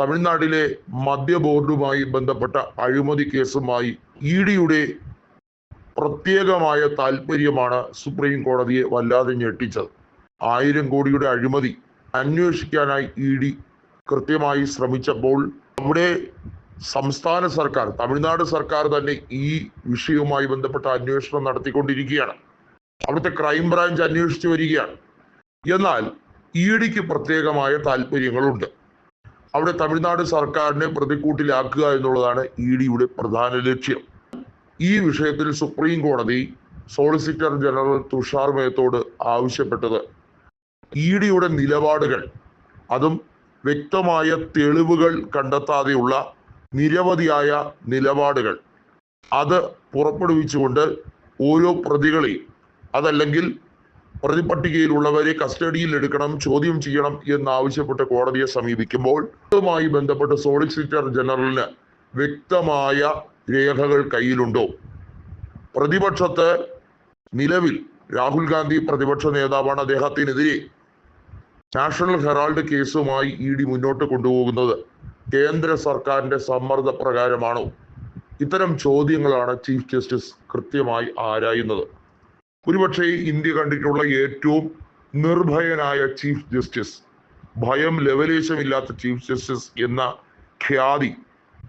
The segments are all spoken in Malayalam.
തമിഴ്നാട്ടിലെ മദ്യ ബോർഡുമായി ബന്ധപ്പെട്ട അഴിമതി കേസുമായി ഇ ഡിയുടെ പ്രത്യേകമായ താല്പര്യമാണ് സുപ്രീം കോടതിയെ വല്ലാതെ ഞെട്ടിച്ചത്. ആയിരം കോടിയുടെ അഴിമതി അന്വേഷിക്കാനായി ഇ ഡി കൃത്യമായി ശ്രമിച്ചപ്പോൾ അവിടെ സംസ്ഥാന സർക്കാർ തമിഴ്നാട് സർക്കാർ തന്നെ ഈ വിഷയവുമായി ബന്ധപ്പെട്ട അന്വേഷണം നടത്തിക്കൊണ്ടിരിക്കുകയാണ്. അവിടുത്തെ ക്രൈംബ്രാഞ്ച് അന്വേഷിച്ചു വരികയാണ്. എന്നാൽ ഇ ഡിക്ക് പ്രത്യേകമായ താല്പര്യങ്ങളുണ്ട് അവിടെ തമിഴ്നാട് സർക്കാരിനെ പ്രതിക്കൂട്ടിലാക്കുക എന്നുള്ളതാണ് ഇ ഡിയുടെ പ്രധാന ലക്ഷ്യം. ഈ വിഷയത്തിൽ സുപ്രീം കോടതി സോളിസിറ്റർ ജനറൽ തുഷാർ മേത്തോട് ആവശ്യപ്പെട്ടത് ഇ ഡിയുടെ നിലപാടുകൾ അതും വ്യക്തമായ തെളിവുകൾ കണ്ടെത്താതെയുള്ള നിരവധിയായ നിലപാടുകൾ. അത് പുറപ്പെടുവിച്ചുകൊണ്ട് ഓരോ പ്രതികളെയും അതല്ലെങ്കിൽ പ്രതിപട്ടികയിലുള്ളവരെ കസ്റ്റഡിയിൽ എടുക്കണം ചോദ്യം ചെയ്യണം എന്നാവശ്യപ്പെട്ട് കോടതിയെ സമീപിക്കുമ്പോൾ അതുമായി ബന്ധപ്പെട്ട് സോളിസിറ്റർ ജനറലിന് വ്യക്തമായ രേഖകൾ കയ്യിലുണ്ടോ? പ്രതിപക്ഷത്ത് നിലവിൽ രാഹുൽ ഗാന്ധി പ്രതിപക്ഷ നേതാവാണ് അദ്ദേഹത്തിനെതിരെ നാഷണൽ ഹെറാൾഡ് കേസുമായി ഇ ഡി മുന്നോട്ട് കൊണ്ടുപോകുന്നത് കേന്ദ്ര സർക്കാരിന്റെ സമ്മർദ്ദ പ്രകാരമാണോ ഇത്തരം ചോദ്യങ്ങളാണ് ചീഫ് ജസ്റ്റിസ് കൃത്യമായി ആരായുന്നത്. ഒരുപക്ഷെ ഇന്ത്യ കണ്ടിട്ടുള്ള ഏറ്റവും നിർഭയനായ ചീഫ് ജസ്റ്റിസ് ഭയം ലവലേശമില്ലാത്ത ചീഫ് ജസ്റ്റിസ് എന്ന ഖ്യാതി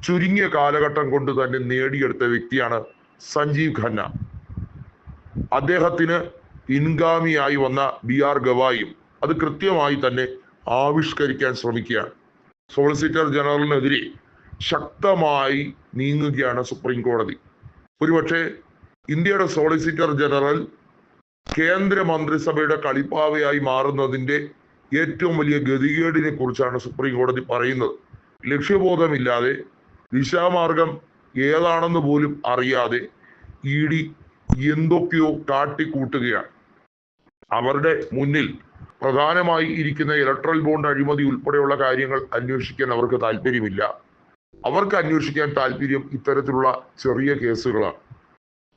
ചുരുങ്ങിയ കാലഘട്ടം കൊണ്ട് തന്നെ നേടിയെടുത്ത വ്യക്തിയാണ് സഞ്ജീവ് ഖന്ന. അദ്ദേഹത്തിന് പിൻഗാമിയായി വന്ന ബി ആർ ഗവായും അത് കൃത്യമായി തന്നെ ആവിഷ്കരിക്കാൻ ശ്രമിക്കുകയാണ്. സോളിസിറ്റർ ജനറലിനെതിരെ ശക്തമായി നീങ്ങുകയാണ് സുപ്രീം കോടതി. ഒരുപക്ഷെ ഇന്ത്യയുടെ സോളിസിറ്റർ ജനറൽ കേന്ദ്ര മന്ത്രിസഭയുടെ കളിപ്പാവയായി മാറുന്നതിന്റെ ഏറ്റവും വലിയ ഗതികേടിനെ കുറിച്ചാണ് സുപ്രീം കോടതി പറയുന്നത്. ലക്ഷ്യബോധമില്ലാതെ ദിശാമാർഗം ഏതാണെന്ന് പോലും അറിയാതെ ഇ ഡി എന്തൊക്കെയോ കാട്ടിക്കൂട്ടുകയാണ്. അവരുടെ മുന്നിൽ പ്രധാനമായി ഇരിക്കുന്ന ഇലക്ട്രൽ ബോണ്ട് അഴിമതി ഉൾപ്പെടെയുള്ള കാര്യങ്ങൾ അന്വേഷിക്കാൻ അവർക്ക് താല്പര്യമില്ല. അവർക്ക് അന്വേഷിക്കാൻ താല്പര്യം ഇത്തരത്തിലുള്ള ചെറിയ കേസുകളാണ്.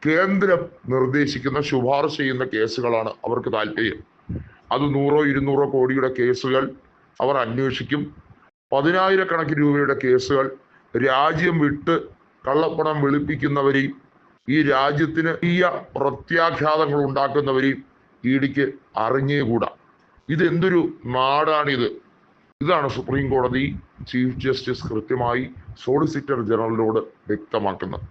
കേന്ദ്രം നിർദ്ദേശിക്കുന്ന ശുപാർശ ചെയ്യുന്ന കേസുകളാണ് അവർക്ക് താല്പര്യം. അത് നൂറോ ഇരുന്നൂറോ കോടിയുടെ കേസുകൾ അവർ അന്വേഷിക്കും. പതിനായിരക്കണക്കിന് രൂപയുടെ കേസുകൾ രാജ്യം വിട്ട് കള്ളപ്പണം വെളുപ്പിക്കുന്നവരെയും ഈ രാജ്യത്തിന് വലിയ പ്രത്യാഘാതങ്ങൾ ഉണ്ടാക്കുന്നവരെയും ഇടിക്ക് അറിഞ്ഞേകൂടാ. ഇതെന്തൊരു നാടാണിത്? ഇതാണ് സുപ്രീം കോടതി ചീഫ് ജസ്റ്റിസ് കൃത്യമായി സോളിസിറ്റർ ജനറലിനോട് വ്യക്തമാക്കുന്നത്.